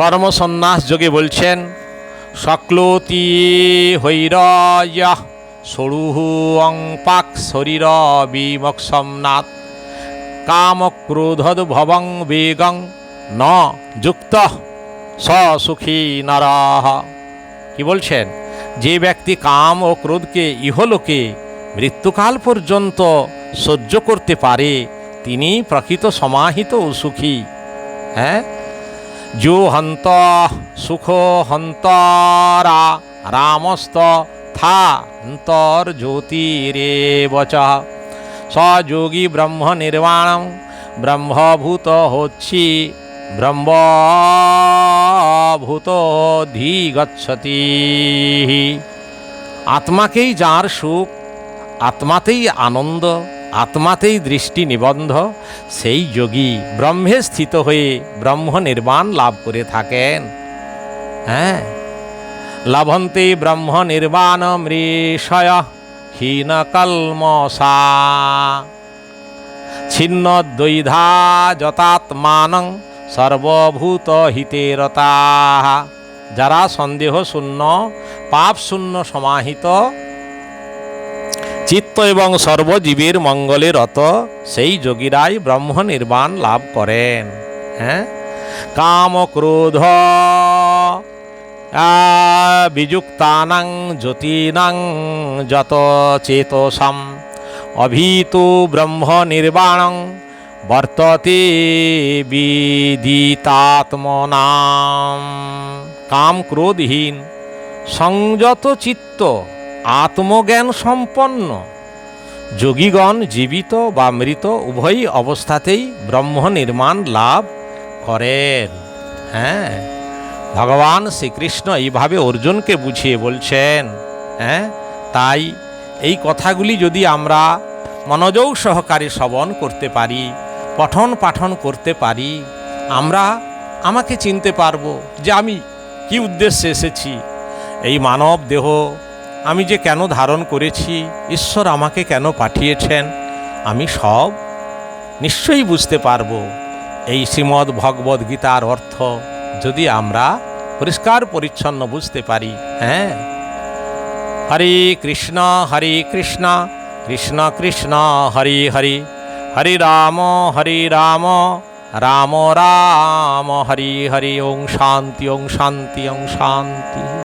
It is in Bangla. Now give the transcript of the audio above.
কর্মসন্ন্যাস যোগে বলছেন, সকলতি হৈরয় সরুহু অং পাক শরীর বিমক্ষমনাথ কাম ক্রোধদ ভবং বেগং ন যুক্ত সুখী নরহ কি বলছেন? যে ব্যক্তি কাম ও ক্রোধকে, ইহলোকে মৃত্যুকাল পর্যন্ত সহ্য করতে পারে তিনি প্রকৃত সমাহিত ও সুখী। হ্যাঁ? যো হন্ত সুখ হন্তরা রামস্ত থা অন্তর জ্যোতিরে বচ সযোগী ব্রহ্ম নির্বাণম ব্রহ্মভূত হচ্ছি, ব্রহ্মভূত ধী গচ্ছতি আত্মাকেই যার সুখ, আত্মাতেই আনন্দ আত্মাতেই দৃষ্টি নিবন্ধ, সেই যোগী ব্রহ্মে স্থিত হয়ে ব্রহ্ম নির্বাণ লাভ করে থাকেন। হ্যাঁ? লভন্তে ব্রহ্ম নির্বাণ মৃষয় হীন কলমসা ছিন্ন দ্বৈধা যতাত্মান সর্বভূত হিতেরতা যারা সন্দেহ শূন্য, পাপ শূন্য সমাহিত চিত্ত এবং সর্বজীবের মঙ্গলে রত, সেই যোগীরাই ব্রহ্ম নির্বাণ লাভ করেন। হ্যাঁ? কাম ক্রোধ বিযুক্তানাং, জ্যোতিনাং, যত চেতসাম, অভীত ব্রহ্ম নির্বাণং বর্ততে বিদিতাত্মনাম। কাম ক্রোধহীন, সংযত চিত্ত আত্মজ্ঞান সম্পন্ন। যোগীগণ জীবিত বা মৃত উভয় অবস্থাতেই ব্রহ্ম নির্মাণ লাভ করেন। হ্যাঁ? ভগবান শ্রীকৃষ্ণ এইভাবে অর্জুনকে বুঝিয়ে বলছেন হ্যাঁ? তাই এই কথাগুলি যদি আমরা মনোযোগ সহকারে শ্রবণ করতে পারি, পঠন পাঠন করতে পারি, আমরা আমাকে চিনতে পারব যে আমি কি উদ্দেশ্যে এসেছি। এই মানব দেহ আমি যে কেন ধারণ করেছি, ঈশ্বর আমাকে কেন পাঠিয়েছেন, আমি সব নিশ্চয়ই বুঝতে পারব। এই শ্রীমদ্ ভগবদ্ গীতার অর্থ, যদি আমরা পরিষ্কার পরিচ্ছন্ন বুঝতে পারি হ্যাঁ? হরে কৃষ্ণ হরে কৃষ্ণ কৃষ্ণ কৃষ্ণ, হরে হরে। হরে রাম হরে রাম রাম রাম, হরে হরি। ওং শান্তি ওং শান্তি ওং শান্তি।